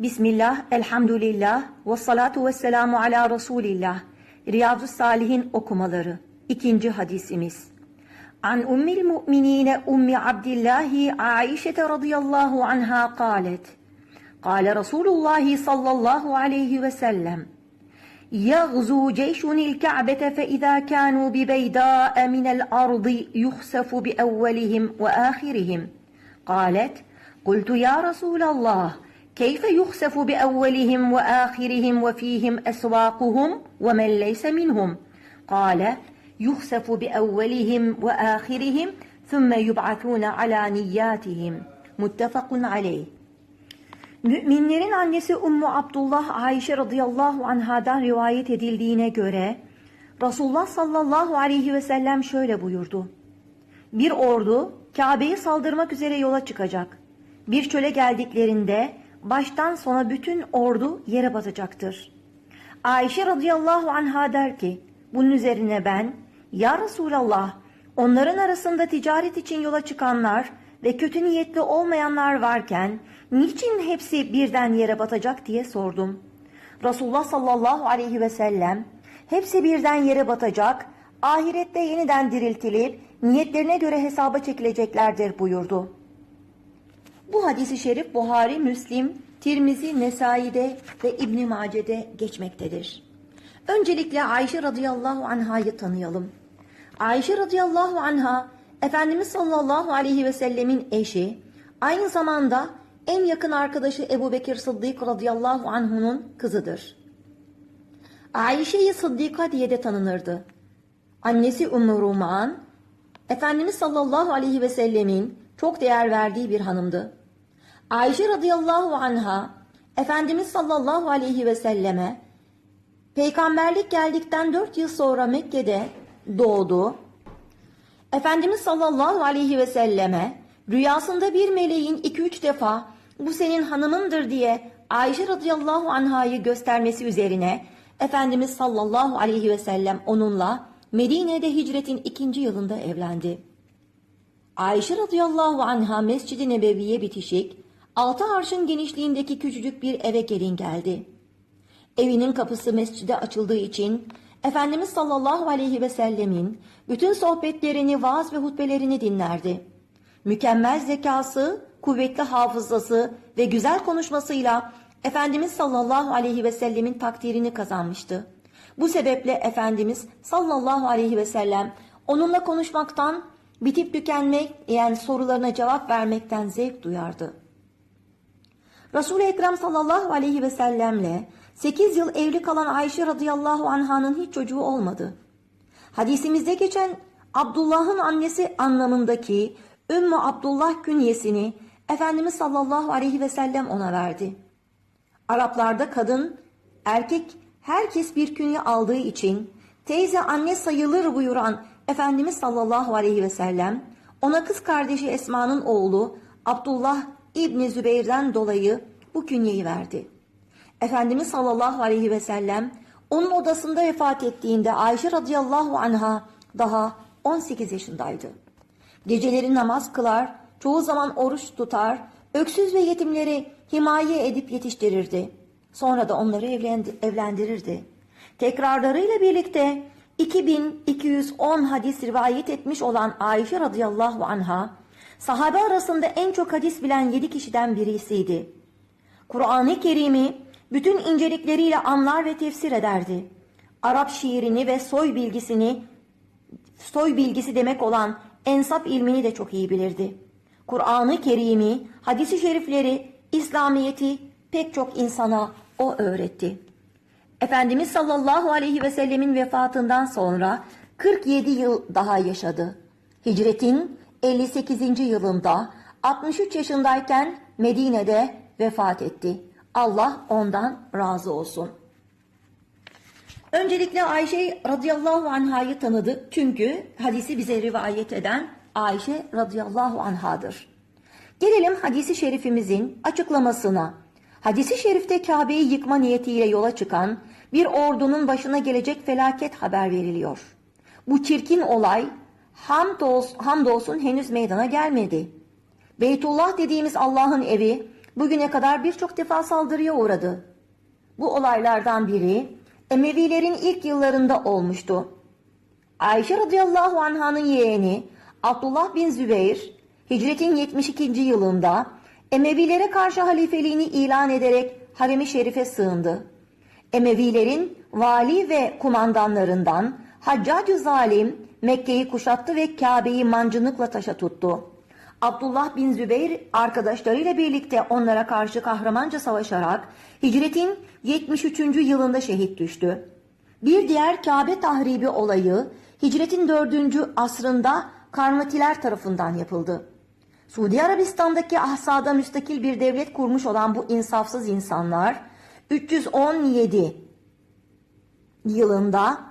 Bismillah, elhamdülillah, ve salatu ve selamu ala Resulillah. Riyazu Salihin okumaları. İkinci hadisimiz. An ummil mu'minine ummi Abdillahi Aişe radıyallahu anha kalet. Kale Resulullah sallallahu aleyhi ve sellem. يغزو جيش الكعبة فإذا كانوا ببيداء من الأرض يخسف بأولهم وآخرهم قالت قلت يا رسول الله كيف يخسف بأولهم وآخرهم وفيهم أسواقهم ومن ليس منهم قال يخسف بأولهم وآخرهم ثم يبعثون على نياتهم متفق عليه Müminlerin annesi Ummu Abdullah Ayşe radıyallahu anhadan rivayet edildiğine göre Resulullah sallallahu aleyhi ve sellem şöyle buyurdu. Bir ordu Kabe'ye saldırmak üzere yola çıkacak. Bir çöle geldiklerinde baştan sona bütün ordu yere batacaktır. Ayşe radıyallahu anha der ki bunun üzerine ben ya Resulallah onların arasında ticaret için yola çıkanlar ve kötü niyetli olmayanlar varken niçin hepsi birden yere batacak diye sordum. Resulullah sallallahu aleyhi ve sellem hepsi birden yere batacak, ahirette yeniden diriltilip niyetlerine göre hesaba çekileceklerdir buyurdu. Bu hadisi şerif Buhari, Müslim, Tirmizi, Nesai'de ve İbn Mace'de geçmektedir. Öncelikle Ayşe radıyallahu anhayı tanıyalım. Ayşe radıyallahu anha Efendimiz sallallahu aleyhi ve sellemin eşi, aynı zamanda en yakın arkadaşı Ebu Bekir Sıddık radıyallahu anh'unun kızıdır. Ayşe-i Sıddika diye de tanınırdı. Annesi Ümmü Ruman, Efendimiz sallallahu aleyhi ve sellemin çok değer verdiği bir hanımdı. Ayşe radıyallahu anha, Efendimiz sallallahu aleyhi ve selleme, peygamberlik geldikten dört yıl sonra Mekke'de doğdu. Efendimiz sallallahu aleyhi ve selleme rüyasında bir meleğin iki üç defa bu senin hanımındır diye Ayşe radıyallahu anhayı göstermesi üzerine Efendimiz sallallahu aleyhi ve sellem onunla Medine'de hicretin ikinci yılında evlendi. Ayşe radıyallahu anha Mescid-i Nebevi'ye bitişik, altı arşın genişliğindeki küçücük bir eve gelin geldi. Evinin kapısı mescide açıldığı için Efendimiz sallallahu aleyhi ve sellemin bütün sohbetlerini, vaaz ve hutbelerini dinlerdi. Mükemmel zekası, kuvvetli hafızası ve güzel konuşmasıyla Efendimiz sallallahu aleyhi ve sellemin takdirini kazanmıştı. Bu sebeple Efendimiz sallallahu aleyhi ve sellem onunla konuşmaktan, bitip tükenmek yani sorularına cevap vermekten zevk duyardı. Resul-i Ekrem sallallahu aleyhi ve sellemle 8 yıl evli kalan Ayşe radıyallahu anhanın hiç çocuğu olmadı. Hadisimizde geçen Abdullah'ın annesi anlamındaki Ümmü Abdullah künyesini Efendimiz sallallahu aleyhi ve sellem ona verdi. Araplarda kadın, erkek herkes bir künye aldığı için teyze anne sayılır buyuran Efendimiz sallallahu aleyhi ve sellem ona kız kardeşi Esma'nın oğlu Abdullah İbni Zübeyir'den dolayı bu künyeyi verdi. Efendimiz sallallahu aleyhi ve sellem onun odasında vefat ettiğinde Ayşe radıyallahu anha daha 18 yaşındaydı. Geceleri namaz kılar, çoğu zaman oruç tutar, öksüz ve yetimleri himaye edip yetiştirirdi. Sonra da onları evlendirirdi. Tekrarlarıyla birlikte 2210 hadis rivayet etmiş olan Ayşe radıyallahu anha, sahabe arasında en çok hadis bilen 7 kişiden birisiydi. Kur'an-ı Kerim'i bütün incelikleriyle anlar ve tefsir ederdi. Arap şiirini ve soy bilgisini, soy bilgisi demek olan ensap ilmini de çok iyi bilirdi. Kur'an-ı Kerim'i, hadisi şerifleri, İslamiyeti pek çok insana o öğretti. Efendimiz sallallahu aleyhi ve sellemin vefatından sonra 47 yıl daha yaşadı. Hicretin 58. yılında 63 yaşındayken Medine'de vefat etti. Allah ondan razı olsun. Öncelikle Ayşe radıyallahu anhayı tanıdı. Çünkü hadisi bize rivayet eden Ayşe radıyallahu anhadır. Gelelim hadisi şerifimizin açıklamasına. Hadisi şerifte Kabe'yi yıkma niyetiyle yola çıkan bir ordunun başına gelecek felaket haber veriliyor. Bu çirkin olay hamdolsun, hamdolsun henüz meydana gelmedi. Beytullah dediğimiz Allah'ın evi bugüne kadar birçok defa saldırıya uğradı. Bu olaylardan biri Emevilerin ilk yıllarında olmuştu. Ayşe radıyallahu anhanın yeğeni Abdullah bin Zübeyir hicretin 72. yılında Emevilere karşı halifeliğini ilan ederek harem-i şerife sığındı. Emevilerin vali ve kumandanlarından Haccacı Zalim Mekke'yi kuşattı ve Kabe'yi mancınıkla taşa tuttu. Abdullah bin Zübeyir arkadaşlarıyla birlikte onlara karşı kahramanca savaşarak hicretin 73. yılında şehit düştü. Bir diğer Kabe tahribi olayı hicretin 4. asrında Karmatiler tarafından yapıldı. Suudi Arabistan'daki Ahsa'da müstakil bir devlet kurmuş olan bu insafsız insanlar 317 yılında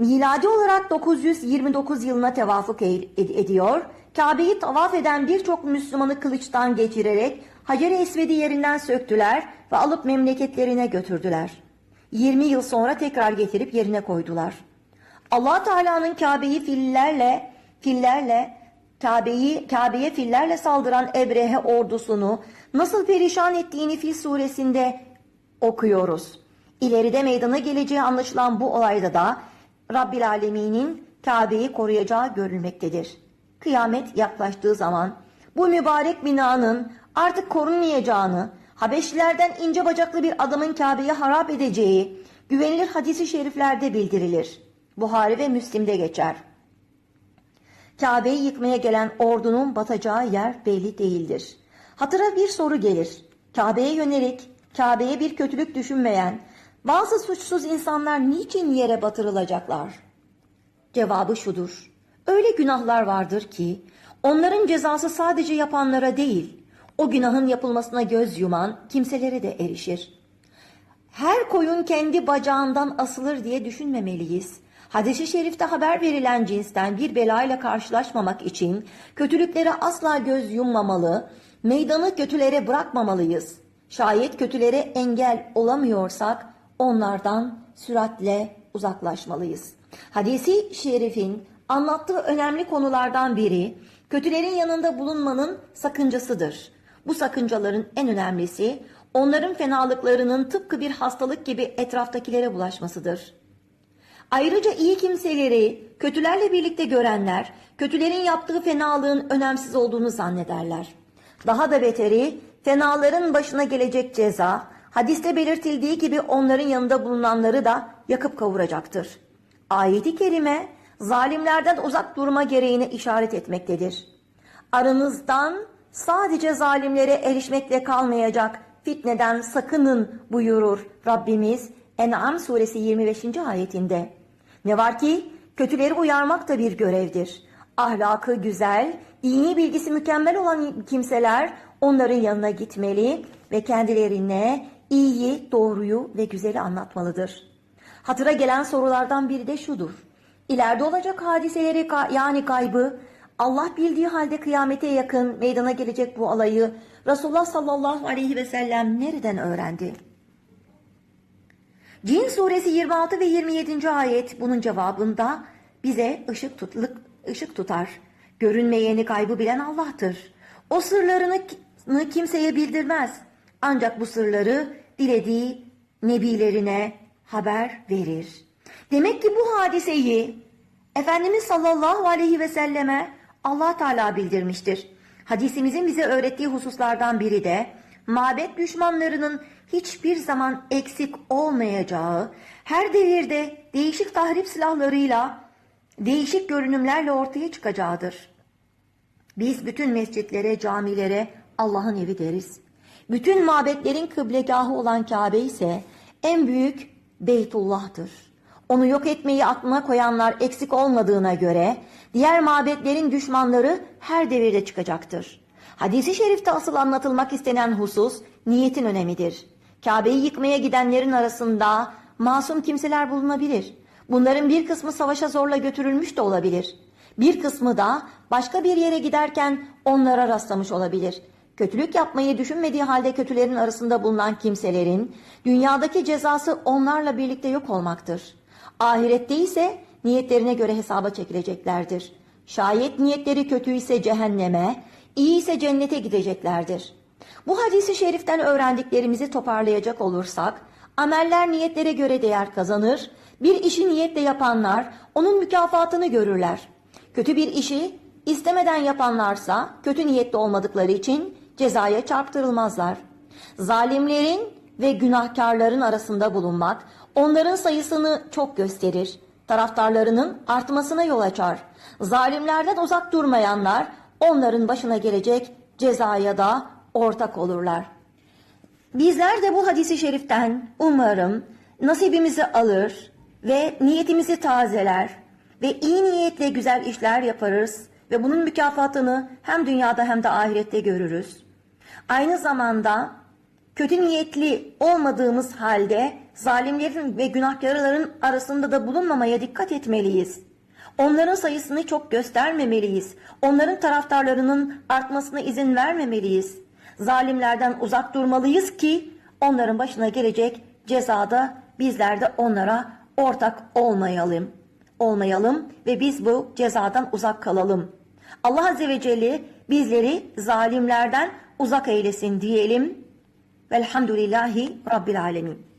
miladi olarak 929 yılına tevafuk ed- ediyor. Kabe'yi tavaf eden birçok Müslümanı kılıçtan geçirerek Hacer-i Esved'i yerinden söktüler ve alıp memleketlerine götürdüler. 20 yıl sonra tekrar getirip yerine koydular. Allah Teala'nın Kabe'yi fillerle fillerle Kabe'yi Kabe'ye fillerle saldıran Ebrehe ordusunu nasıl perişan ettiğini Fil suresinde okuyoruz. İleride meydana geleceği anlaşılan bu olayda da Rabbil Alemin'in Kabe'yi koruyacağı görülmektedir. Kıyamet yaklaştığı zaman bu mübarek binanın artık korunmayacağını, Habeşlilerden ince bacaklı bir adamın Kabe'yi harap edeceği güvenilir hadisi şeriflerde bildirilir. Buhari ve Müslim'de geçer. Kabe'yi yıkmaya gelen ordunun batacağı yer belli değildir. Hatıra bir soru gelir. Kabe'ye yönelik, Kabe'ye bir kötülük düşünmeyen, bazı suçsuz insanlar niçin yere batırılacaklar? Cevabı şudur. Öyle günahlar vardır ki, onların cezası sadece yapanlara değil, o günahın yapılmasına göz yuman kimselere de erişir. Her koyun kendi bacağından asılır diye düşünmemeliyiz. Hadis-i şerifte haber verilen cinsten bir belayla karşılaşmamak için kötülüklere asla göz yummamalı, meydanı kötülere bırakmamalıyız. Şayet kötülere engel olamıyorsak onlardan süratle uzaklaşmalıyız. Hadisi şerifin anlattığı önemli konulardan biri kötülerin yanında bulunmanın sakıncasıdır. Bu sakıncaların en önemlisi onların fenalıklarının tıpkı bir hastalık gibi etraftakilere bulaşmasıdır. Ayrıca iyi kimseleri kötülerle birlikte görenler, kötülerin yaptığı fenalığın önemsiz olduğunu zannederler. Daha da beteri, fenaların başına gelecek ceza, hadiste belirtildiği gibi onların yanında bulunanları da yakıp kavuracaktır. Ayeti kerime, zalimlerden uzak durma gereğine işaret etmektedir. Aranızdan sadece zalimlere erişmekle kalmayacak fitneden sakının buyurur Rabbimiz En'am suresi 25. ayetinde. Ne var ki kötüleri uyarmak da bir görevdir. Ahlakı güzel, dini bilgisi mükemmel olan kimseler onların yanına gitmeli ve kendilerine iyiyi, doğruyu ve güzeli anlatmalıdır. Hatıra gelen sorulardan biri de şudur. İleride olacak hadiseleri yani kaybı Allah bildiği halde kıyamete yakın meydana gelecek bu alayı Resulullah sallallahu aleyhi ve sellem nereden öğrendi? Cin suresi 26 ve 27. ayet bunun cevabında bize ışık, tutlık, ışık tutar. Görünmeyeni kaybı bilen Allah'tır. O sırlarını kimseye bildirmez. Ancak bu sırları dilediği nebilerine haber verir. Demek ki bu hadiseyi Efendimiz sallallahu aleyhi ve selleme Allah Teala bildirmiştir. Hadisimizin bize öğrettiği hususlardan biri de mabet düşmanlarının hiçbir zaman eksik olmayacağı, her devirde değişik tahrip silahlarıyla, değişik görünümlerle ortaya çıkacağıdır. Biz bütün mescitlere, camilere Allah'ın evi deriz. Bütün mabetlerin kıblegahı olan Kabe ise en büyük Beytullah'tır. Onu yok etmeyi aklına koyanlar eksik olmadığına göre diğer mabetlerin düşmanları her devirde çıkacaktır. Hadisi şerifte asıl anlatılmak istenen husus niyetin önemidir. Kabe'yi yıkmaya gidenlerin arasında masum kimseler bulunabilir. Bunların bir kısmı savaşa zorla götürülmüş de olabilir. Bir kısmı da başka bir yere giderken onlara rastlamış olabilir. Kötülük yapmayı düşünmediği halde kötülerin arasında bulunan kimselerin dünyadaki cezası onlarla birlikte yok olmaktır. Ahirette ise niyetlerine göre hesaba çekileceklerdir. Şayet niyetleri kötü ise cehenneme, iyi ise cennete gideceklerdir. Bu hadisi şeriften öğrendiklerimizi toparlayacak olursak, ameller niyetlere göre değer kazanır, bir işi niyetle yapanlar onun mükafatını görürler. Kötü bir işi istemeden yapanlarsa kötü niyetli olmadıkları için cezaya çarptırılmazlar. Zalimlerin ve günahkarların arasında bulunmak onların sayısını çok gösterir. Taraftarlarının artmasına yol açar. Zalimlerden uzak durmayanlar onların başına gelecek cezaya da ortak olurlar. Bizler de bu hadisi şeriften umarım nasibimizi alır ve niyetimizi tazeler ve iyi niyetle güzel işler yaparız ve bunun mükafatını hem dünyada hem de ahirette görürüz. Aynı zamanda kötü niyetli olmadığımız halde zalimlerin ve günahkarların arasında da bulunmamaya dikkat etmeliyiz. Onların sayısını çok göstermemeliyiz. Onların taraftarlarının artmasına izin vermemeliyiz. Zalimlerden uzak durmalıyız ki onların başına gelecek cezada bizler de onlara ortak olmayalım. Olmayalım ve biz bu cezadan uzak kalalım. Allah Azze ve Celle bizleri zalimlerden uzak eylesin diyelim. Velhamdülillahi Rabbil Alemin.